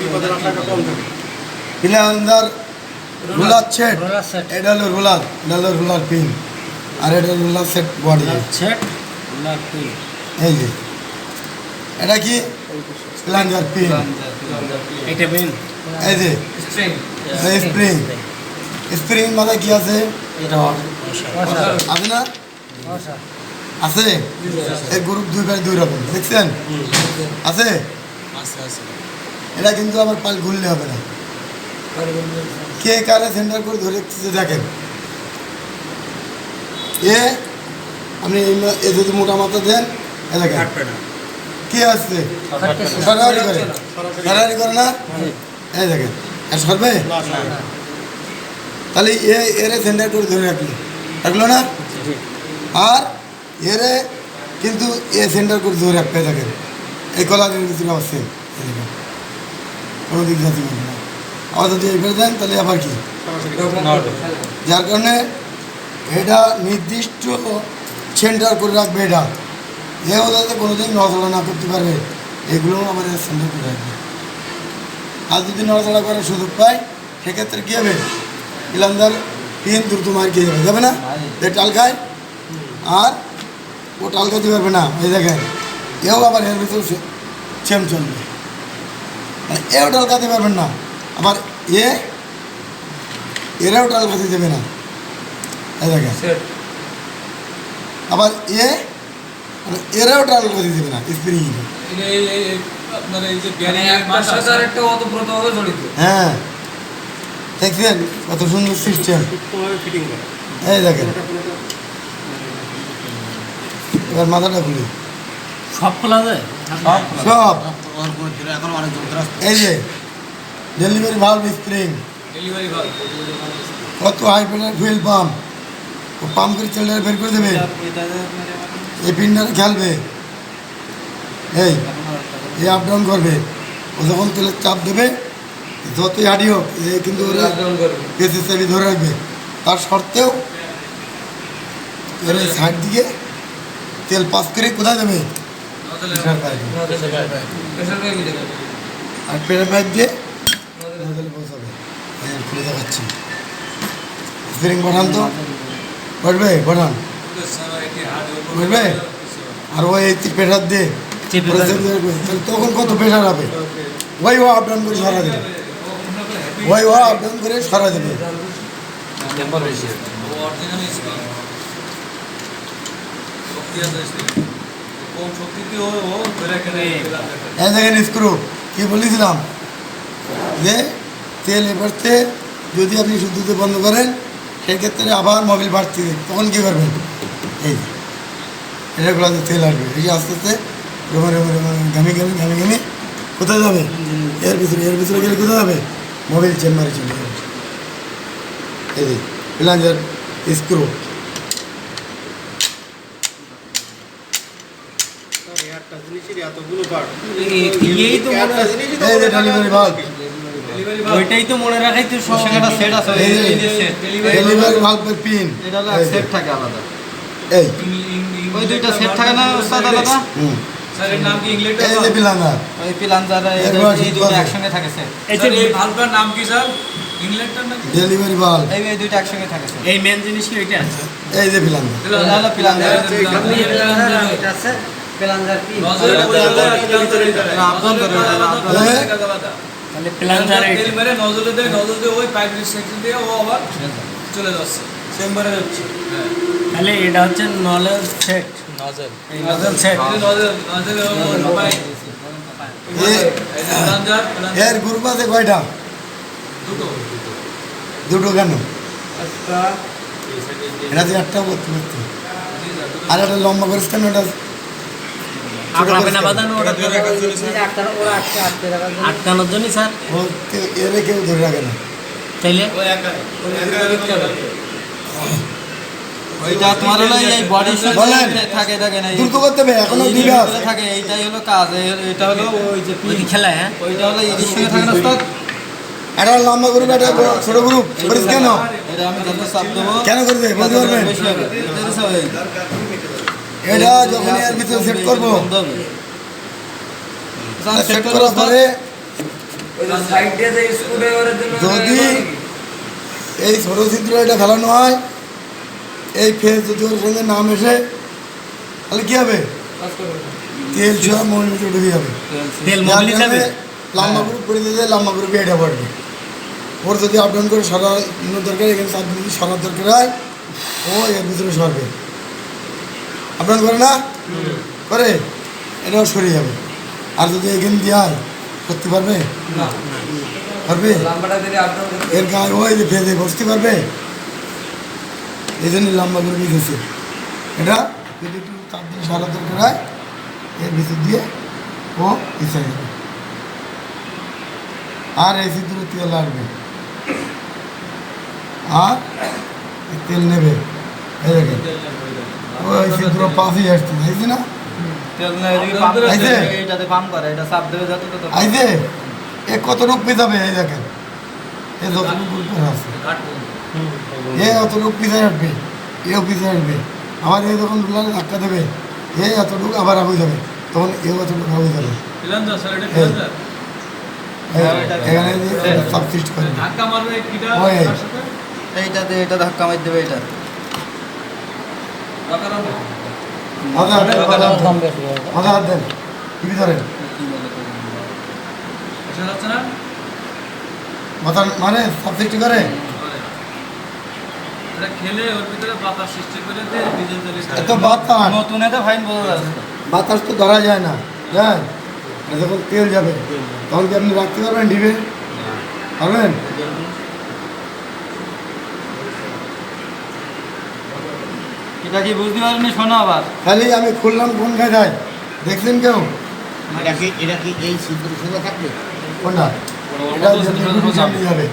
বিপদের আশঙ্কা কম থাকে। পিলান্দার রুলার সেট। রোলার এটা হলো রুলার। এটা হলো রুলার পিন। আর এটা roller set body. Set roller pin. এই যে। এটা কি? Plunger pin. এটা পিন। এই যে। স্প্রিং। স্প্রিং। মাথায় কি আছে? আছে না? আছে? এই গ্রুপ দুই বাই দুই রকম। দেখছেন? আছে। এটা কিন্তু আবার পাল ঘুরলে হবে না। কে কারে সেন্টার করে ধরে রেখেছে দেখেন। এ আপনি এ যদি মোটা মাথা দেন দেখেন। কে আসছে? সরাসরি করে। সরাসরি করে। না? এই দেখেন। আর সরবে? তাহলে এ এরে সেন্টার করে ধরে রাখল। রাখল না? আর এরে কিন্তু এ সেন্টার করে ধরে রাখবে দেখেন। এই কলার এই দেখেন। কোনো দিক যাতে পারবে না আবার যদি এবার দেন, তাহলে আবার কি? যার কারণে এটা নির্দিষ্ট সেন্টার করে রাখবে এটা। যে ওদের কোনোদিন নড়াচড়া না করতে পারবে এগুলো আমার সেন্টার করে রাখবে। আর যদি নড়াচড়া করার সুযোগ পায়, সেক্ষেত্রে কী হবে? ইলামদার পিন দ্রুত মার খেয়ে যাবে যাবে না? এ টাল খায়, আর ও টাল খাইতে পারবে না, এই দেখেন এও আবার এর ভিতরে সেম চলবে। মানে এও খাতে পারবেন না। আবার এ এরাও টাল খাতে দেবে না। এই দেখেন। আবার এ মানে এরাও টাল খাতে দেবে না স্প্রিং জড়িত। হ্যাঁ। দেখছেন কত সুন্দর সিস্টেম। সূক্ষ্মভাবে ফিটিং করে এই দেখেন। এবার মাথাটা খুলি। সব খোলা যায়? সব। এই যে ডেলিভারি ভালভ স্প্রিং কত হাই প্রেশার ফুয়েল পাম্প ও পাম্প করে তেলটা বের করে দেবে। এই পিনটা খেলবে। এই এই আপ ডাউন করবে। ও যখন তেলের চাপ দেবে যতই হাঁটি হোক এ কিন্তু এসে চাবি ধরে রাখবে। তার সত্ত্বেও এর সাইড দিকে তেল পাস করে কোথায় দেবে। আর প্রেশার পাইপ দিয়ে খুলে দেখাচ্ছি স্প্রিং পাঠান তো বসবে পাঠান বুঝবে? আর ওই প্রেশার দিয়ে তখন কত প্রেশার হবে ওই ও আপ ডাউন করে সরা দেবে ওই ও আপ ডাউন করে সরা দেবে এই দেখেন স্ক্রু, কি বলেছিলাম? যে তেল এবারতে যদি আপনি শুদ্ধতে বন্ধ করেন, সেক্ষেত্রে আবার মোবিল বাড়তি তখন কী করবেন? এই যে এটাগুলোতে তেল আসবে। এই আস্তে আস্তে রোমে রোমে রোমে ঘামি ঘামি ঘামি ঘামি, কোথায় যাবে? এর ভিতরে এর ভিতরে গেলে কোথায় যাবে? মোবিল চেম্বারে চলে যাবে। এই যে স্ক্রু একটা এই তো মনে এই যে ডেলিভারি ভাল্ব ওইটাই তো মনে রাখাই তো সব সেট আছে ডেলিভারি ডেলিভারি পিন এটা হলো সেট থাকে আলাদা। এই। ওই দুইটা সেট থাকে না ওস্তাদ আলাদা? হুম। স্যার নাম কি ইংলিশে এই যে প্লাঞ্জার ওই পিলান এই এগুলো এই দুইটা আছে। একসঙ্গে থাকে এই স্যার এই ভালভটার নাম কি স্যার ইংল্যান্ডটার নাম ডেলিভারি ভাল্ব এই এই দুইটা একসঙ্গে থাকে সেট এই মেন জিনিস কি ওইটা? এই যে পিলান নজরে ওটা চলে যাচ্ছে চেম্বারে যাচ্ছে। হ্যাঁ। তাহলে এটা হচ্ছে নলেজ সেট। নজল। এই নজল সেট। নজল নজলে ও পাইপ এ- প্লাঞ্জার এর গ্রুপ আছে কয়টা? দুটো। দুটো কেন? এটা যে একটা করতে করতে আর একটা লম্বা করিস কেন এটা আটকাবে না বাঁধানো ওটা আটকানোর জন্য স্যার। এরে কেউ ধরে রাখে না। তাইলে? ওইটা তোমার হলো এই বডি থাকে থাকে না দ্রুত করতে হবে এখনও এই থাকে এইটাই হলো কাজ এটা হলো ওই যে খেলা হ্যাঁ? ওইটা হলো এর সঙ্গে থাকে না ওস্তাদ একটা লম্বা গ্রুপ একটা ছোট গ্রুপ কেন এটা আমি যত চাপ দেবো কেন করবে? পারবেন? এটা যখন এর ভিতরে সেট করব। সেট করার পরে যদি এই ছোট এটা ফেলানো হয় এই ফেস যদি ওর সঙ্গে নাম এসে তাহলে কী হবে। তেল ছোঁয়া মন ভিতরে ঢুকে যাবে লম্বা গ্রুপ পড়ে দিতে লম্বা গ্রুপে এটা পড়বে। ওর যদি আপ ডাউন করে সরানো দরকার এখানে চার যদি সরার দরকার হয় ও এর ভিতরে সরবে। আপ ডাউন করে না? করে? এটাও সরে যাবে। আর যদি এখানে দিয়ে করতে পারবে? না। পারবে? এর গায়ে ওই যে ফেলে বসতে পারবে? এই জন্য লম্বা করে দিয়েছে এটা যদি একটু চাপ দিয়ে সরার দরকার হয় এর ভিতর দিয়ে ও পিছিয়ে যাবে। আর এই সিদ্ধুরে তেল আসবে আর তেল নেবে। এই দেখেন। সিদ্ধুর পাশেই আসছে দেখছি না? করে আইছে এ কতটুক এই দেখেন। এ যতটুকু আছে। এ অতটুকু পিছিয়ে আসবে এও পিছিয়ে আসবে আবার এ যখন ধাক্কা দেবে এ এতটুকু আবার আগুই যাবে। তখন এও এতটুকু আগুই যাবে। এই, এই, এখানে করবে ধাক্কা মারবে এইটাতে এটা ধাক্কা মার দেবে এটা মাথা হাত দেন, টিভি ধরেন। মাথা মানে সব সৃষ্টি করে? খেলে ওর ভিতরে বাতাস সৃষ্টি করে এত বাতাস। নতুন ফাইন বোঝা যাচ্ছে। বাতাস তো ধরা যায় না আর যখন তেল যাবে তখন কি আপনি রাখতে পারবেন ডিবে পারবেন? এটা কি বুঝতে পারেনি শোনো আবার। খালি আমি খুললাম কোন খায় দেখছেন কেউ? এটা কি এটা কি এই থাকবে? কোনটা? এটা সামনে যাবে।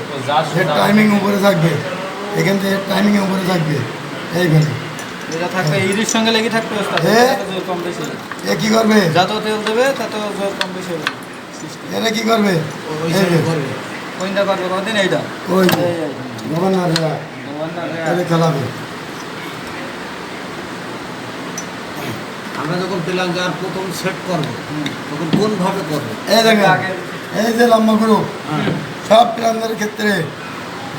এর টাইমিং উপরে থাকবে। এখান থেকে টাইমিং উপরে থাকবে। এইখানে এটা থাকবে ইরির সঙ্গে লেগে থাকবে ওস্তাদ। কম বেশি এ কি করবে? যত তেল দেবে তত জোর কম বেশি হবে। এটা কি করবে? কোনটা করবে? কদিন এইটা? ওই গভর্নর খেলাবে। আমরা যখন পেলাম যার প্রথম সেট করব তখন কোনভাবে করব? এই দেখেন আগে- এই যে লম্বা গ্রুপ সব প্ল্যানদের ক্ষেত্রে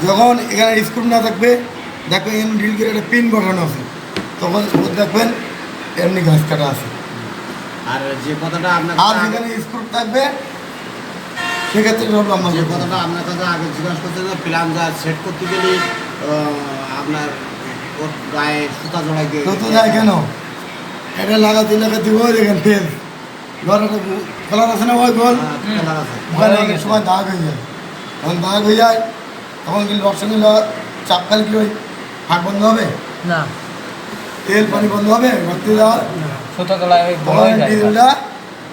যখন এখানে স্ক্রু না থাকবে দেখবেন এখানে ড্রিল করে একটা পিন বসানো আছে। তখন দেখবেন এমনি ঘাস কাটা আছে। আর যে কথাটা আপনার আর যেখানে স্ক্রু থাকবে সেক্ষেত্রে সব লম্বা যে কথাটা আপনার কাছে আগে জিজ্ঞাসা করতে যে প্ল্যান যা সেট করতে গেলে আপনার ওর গায়ে সুতা জড়াই দিয়ে তো তো যায় কেন? এটা লাগাতে লাগাতে ওই দেখেন ফেল গলাটা আছে না ওই গোল? হ্যাঁ, আছে। ওখানে সময় দাগ হয়ে যায়। তখন দাগ হয়ে যায় তখন কি সঙ্গে ল- চাপ খালি কি ওই ফাঁক বন্ধ হবে? না। তেল পানি বন্ধ হবে? ভর্তি দেওয়ার সুতো হয়ে ডিজেলটা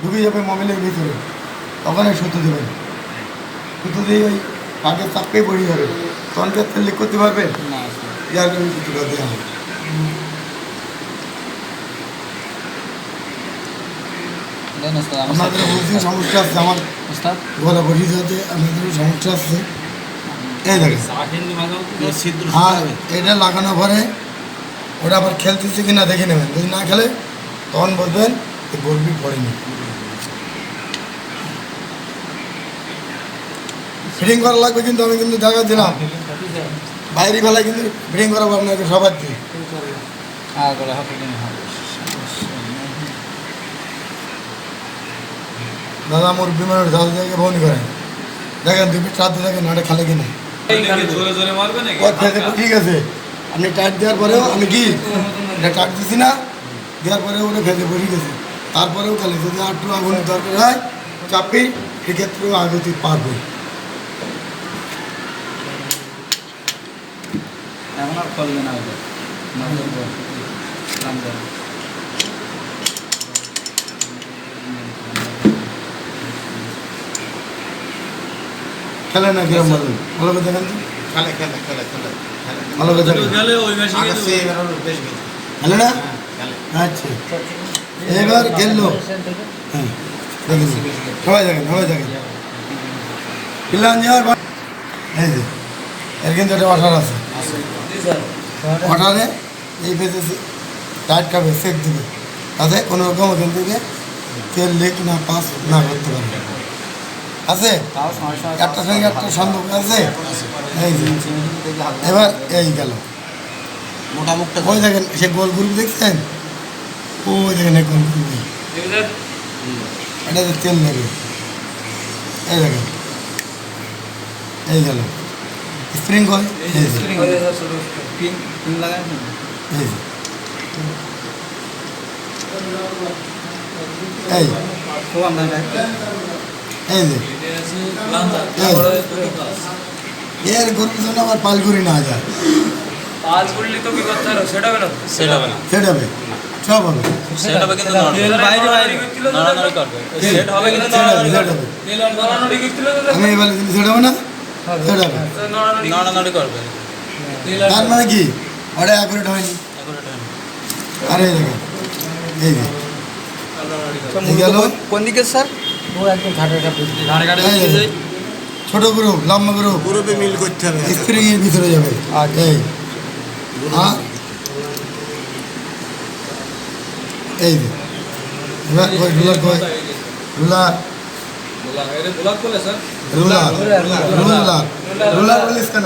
ঢুকে যাবে মোবাইলের ভিতরে। তখন এই সুতো দেবে। সুতো দিয়ে ওই ফাঁকের চাপকেই পড়ে যাবে। তখন তেল লিক করতে পারবে? না। ইয়ার জন্য দেওয়া হবে। দেন ওস্তাদ আমি আপনাদের সমস্যা আছে আমার ওস্তাদ? গলা বসি যাতে আপনাদের সমস্যা আছে। এই দেখেন। আর এটা লাগানোর পরে ওটা আবার খেলতেছে কিনা দেখে নেবেন। যদি না খেলে তখন বলবেন যে গর্বি পড়েনি। ফিটিং করা লাগবে কিন্তু আমি কিন্তু দেখা দিলাম। বাইরে বেলায় কিন্তু ফিটিং করাবো আপনাকে সবার দিয়ে। হ্যাঁ গলা হাতে দিন হবে দাদা মোর বিমানের জাল জায়গায় ফোন করেন। দেখেন দুই চার দিয়ে দেখেন ওটা খালে কিনা। ঠিক আছে। আপনি টাইট দেওয়ার পরেও আমি কি? এটা টাইট দিছি না। দেওয়ার পরে ওটা খেতে পড়ে গেছে তারপরেও খেলে যদি আর একটু আগুন দরকার হয় চাপি সেক্ষেত্রেও আগুতে পারবে। এখন আর করবে না ওটা না করব নাম দেন খেলে না কিরম বলুন ভালো করে দেখেন খেলে খেলে খেলে খেলে খেলে। ভালো করে দেখেন গেলে। ওই হলো খেলে না? হ্যাঁ খেলে। আচ্ছা। এবার গেল। হ্যাঁ দেখেন সবাই দেখেন সবাই দেখেন। পিলান যাওয়ার এই যে এর কিন্তু একটা অঠার আছে। অঠারে এই পেজে টাইট খাবে সেক দিবে। তাতে কোনো রকম ওখান থেকে তেল লিক না পাস না করতে পারবে আছে? একটা সঙ্গে একটা সম্পর্ক আছে? এই যে। এবার এই গেল। ওই দেখেন সে গোল গ্রুপ দেখছেন? ওই দেখেন এই গোল গ্রুপ এটা তেল নেবে। এই দেখেন। এই গেল। স্প্রিং এই এই যে। এর গরুর জন্য আবার পালগুড়ি না যায় পাঁচ বললি তো কি করতে হবে? সেটা হবে না? সেট হবে না। সেটা হবে? সব হবে? সেট হবে কিন্তু বাইরে বাইরে। নড়ানড়ি করবে। সেট হবে কিন্তু সেটা হবে নড়ানড়ি করছিল আমি এবার সেটা হবে না? সেটা হবে। নড়ানড়ি নড়ানড়ি করবে। তার মানে কি? ওটা অ্যাকুরেট হয়নি। আরে এই যে। কোন দিকে স্যার ও একদম ঘাটে ঘাটে এই যে। ছোট গ্রুপ লম্বা গ্রুপ। গ্রুপে মিল করতে হবে। স্প্রিং এর ভিতরে যাবে। এই। আর এই এবার কই রুলার কই? রুলার ব্লক করলে স্যার। রুলার রুলার রুলার বলিস কেন?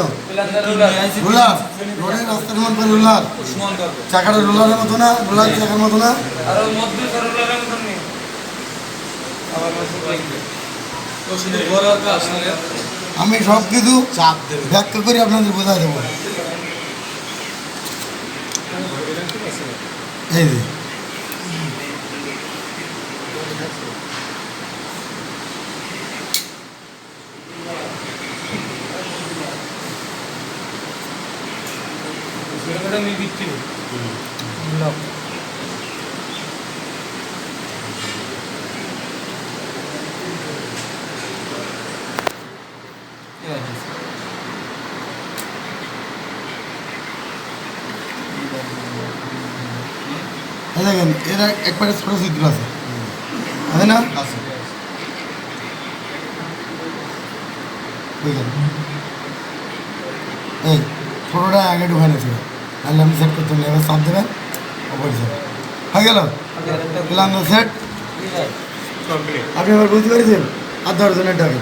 রুলার রোডের রাস্তা সমান করে রুলার করবে চাকাটা রুলারের মতো না রুলার চাকার মতো না আর ওর মধ্যে সরলার মতন নেই আবার মাসে লাগবে তো শুধু ঘোরার কাজ না আমি সব কিছু চাপ দেবে। ব্যাখ্যা করে আপনাদের বোঝাই দেবো। এই যে। মিল দিচ্ছি এই দেখেন এরা একবারে ছোটো ছিদ্র আছে। আছে না? আছে। বুঝলেন? এই ছোটোটা আগে ঢুকানো ছিল তাহলে আপনি সেট করতে এবার চাপ দেবেন ওপরে যাবে হয়ে গেল? তাহলে সেট আপনি এবার বুঝতে পেরেছেন? আর দশজনের ডাকে।